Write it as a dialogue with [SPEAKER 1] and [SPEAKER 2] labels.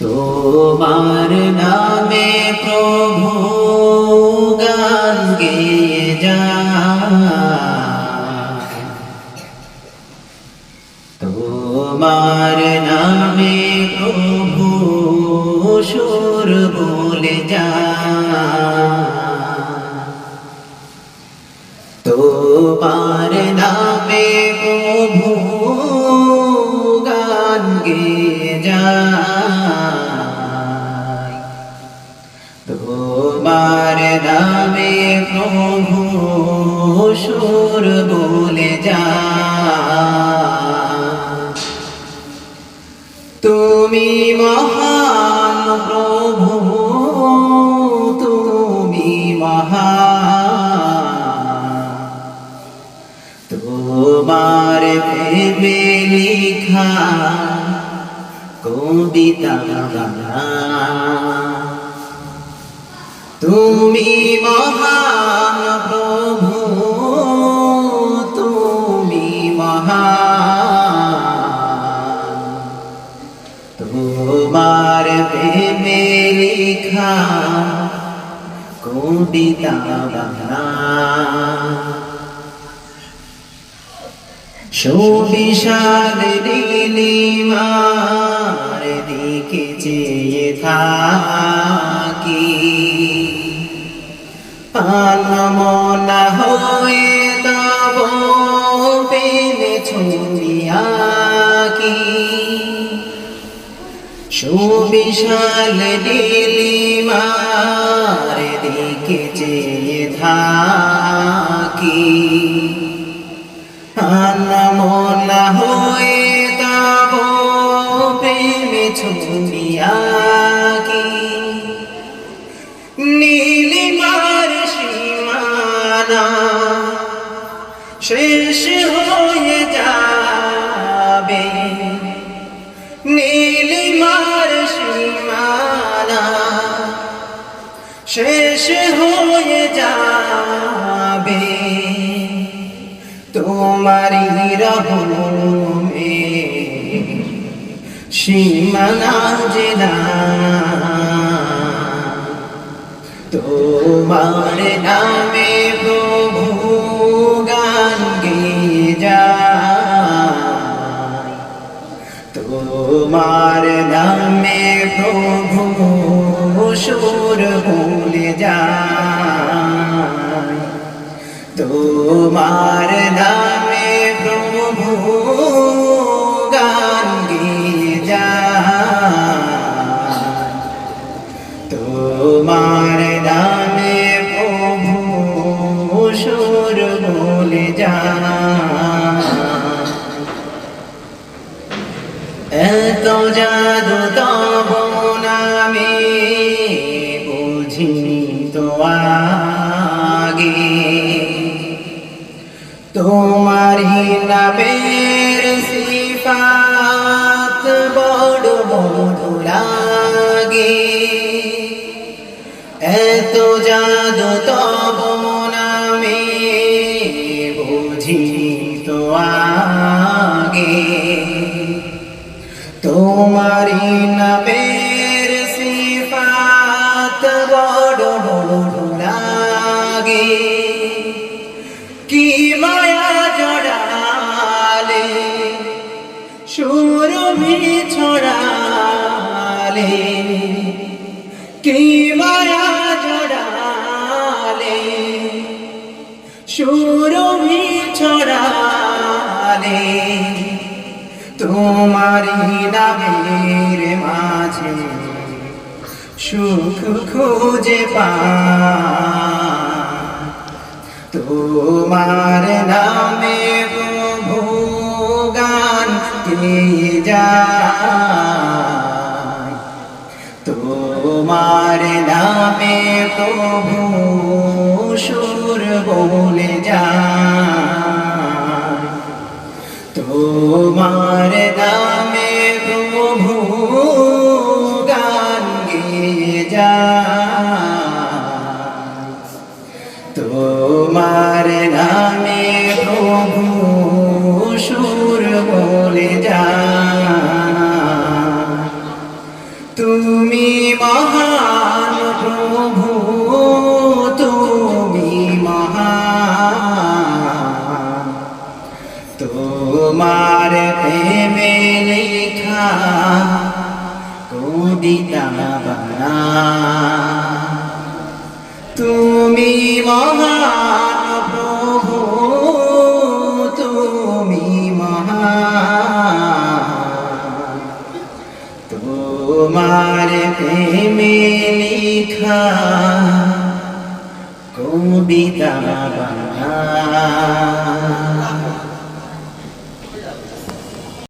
[SPEAKER 1] তোমার নামে প্রভু গান গেয়ে যা তোমার নামে প্রভু সুর বলে যা গান গে তোমার নামে প্রভু সুর বলে যায় তুমি মহান প্রভু, তুমি মহান। তোমার প্রেমে লিখা তুমি মহান প্রভু তুমি মহান। তোমার প্রেমে লিখা কবিতা গানা সুবিশাল নীলিমার দিকে চেয়ে থাকি। পানমনা হয়ে তব প্রেমে ছুঁয়া কি সুবিশাল নীলিমার দিকে চেয়ে থাকি। আনমনা হয়ে তব প্রেমে ছুঁয়া কি নীলিমার সীমানা শেষ হয়ে যাবে নীলিমার সীমানা শেষ হয়ে যাবে তোমারি রহমে সীমানা জেলা। তোমার নামে প্রভু গান গেয়ে যায়। তোমার নামে প্রভু সুর ভুলে যায়। তোমার নামে জাদু তব নামে বুঝিনি তো আগে। তোমারি নামের সিফাত বড় বড় লাগে। এত জাদু তব তোমারি নামের সিফাত বড় বড় লাগে। কি মায়া জড়ালে সুরভি ছড়ালে। কি নামের মাঝে সুখ খুঁজে পা। তোমার নামে গান গেয়ে যায়? তোমার নামে প্রভু সুর বলে যায়। তোমার নামে তোমার নামে প্রভু সুর বলে যা। তুমি মহান প্রভু, তুমি মহান। তোমার প্রেমে লেখা কবিতা বানা তুমি মহান প্রভু তুমি মহান। তোমার প্রেমে লিখা কবিতা বানা।